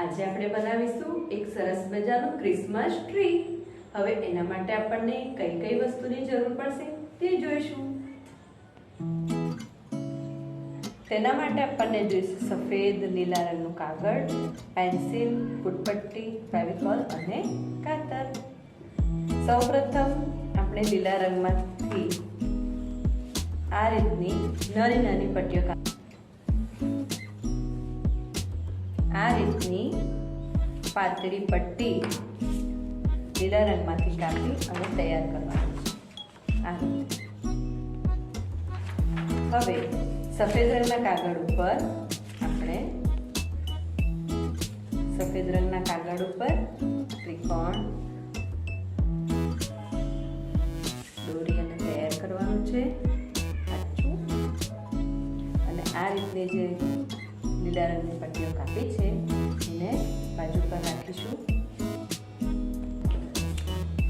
આજે આપણે બનાવીશું એક સરસ મજાનું ક્રિસમસ ટ્રી હવે એના માટે આપણને કઈ કઈ વસ્તુની જરૂર પડશે તે જોઈશું. તેના માટે આપણને જોઈશે સફેદ, લીલા રંગનું કાગળ, પેન્સિલ ફૂટપટ્ટી ફેવિકોલ અને કાતર. સૌપ્રથમ આપણે લીલા રંગમાંથી આ રીતની નાની નાની પટ્ટીઓ આ રીતની પાતળી પટ્ટી લીલા રંગમાંથી કાપી અને તૈયાર કરવાની આ હવે સફેદ રંગના કાગળ ઉપર આપણે સફેદ રંગના કાગળ ઉપર ત્રિકોણ, દોરી અને તૈયાર કરવાનું છે. અને આ રીતની જે લીલા રંગની પટ્ટીઓ કાપી છે. એને બાજુ પર રાખીશું.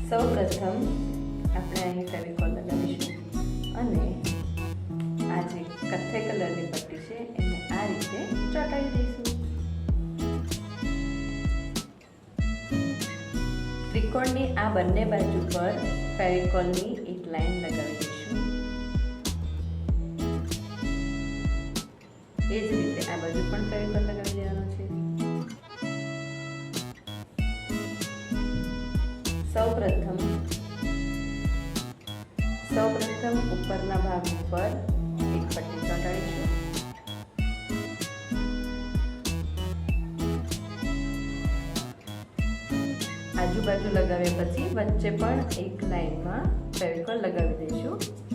સૌ પ્રથમ આપણે અહીં ફેવિકોલ લગાવીશું અને આ જે કથ્થઈ કલરની પટ્ટી છે, એને આ રીતે ચોંટાડી દઈશું. ત્રિકોણની આ બંને બાજુ પર ફેવિકોલની એક લાઈન લગાવી દઈશું એ જ રીતે આ બાજુ પણ ફેવિકોલ લગાવી દેવાનો છે? સૌ પ્રથમ સૌ પ્રથમ ઉપરના ભાગ ઉપર એક પટ્ટી ચોંટાડીશું. આજુબાજુ લગાવ્યા પછી વચ્ચે પણ એક લાઈનમાં ફેવિકોલ લગાવી દઈશું.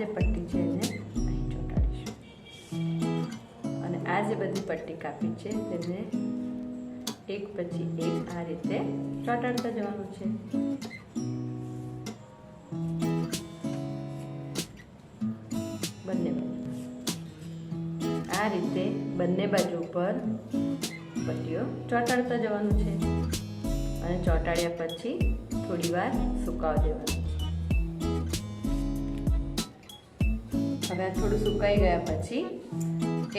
જે પટ્ટી છે એને અહીં ચોંટાડીશું. અને આ જે બધી પટ્ટી કાપી છે તેને એક પછી એક આ રીતે ચોંટાડતા જવાનું છે. બંને આ રીતે બંને બાજુ પર પટ્ટીઓ ચોંટાડતા જવાનું છે. અને ચોંટાડ્યા પછી થોડી વાર સુકાવા દેવાનું. હવે આ થોડું સુકાઈ ગયા પછી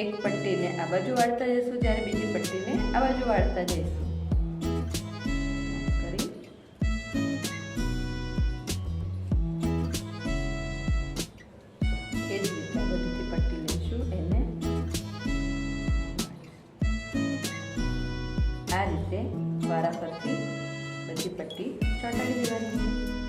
એક પટ્ટીને આ બાજુ વાળતા જઈશું, જ્યારે બીજી પટ્ટીને આ બાજુ વાળતા જઈશું. એ રીતે આ પટ્ટી લઈશું, એને આ રીતે વારા પરથી બધી પટ્ટી ચોંટાડી દેવાની છે.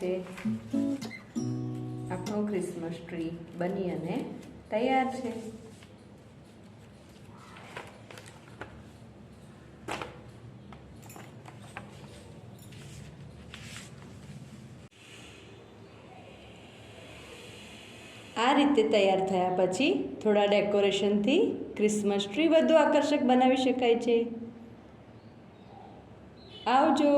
રીતે આપણો ક્રિસમસ ટ્રી બની અને તૈયાર છે. આ રીતે તૈયાર થયા પછી થોડા ડેકોરેશનથી ક્રિસમસ ટ્રી વધુ આકર્ષક બનાવી શકાય છે. આવજો.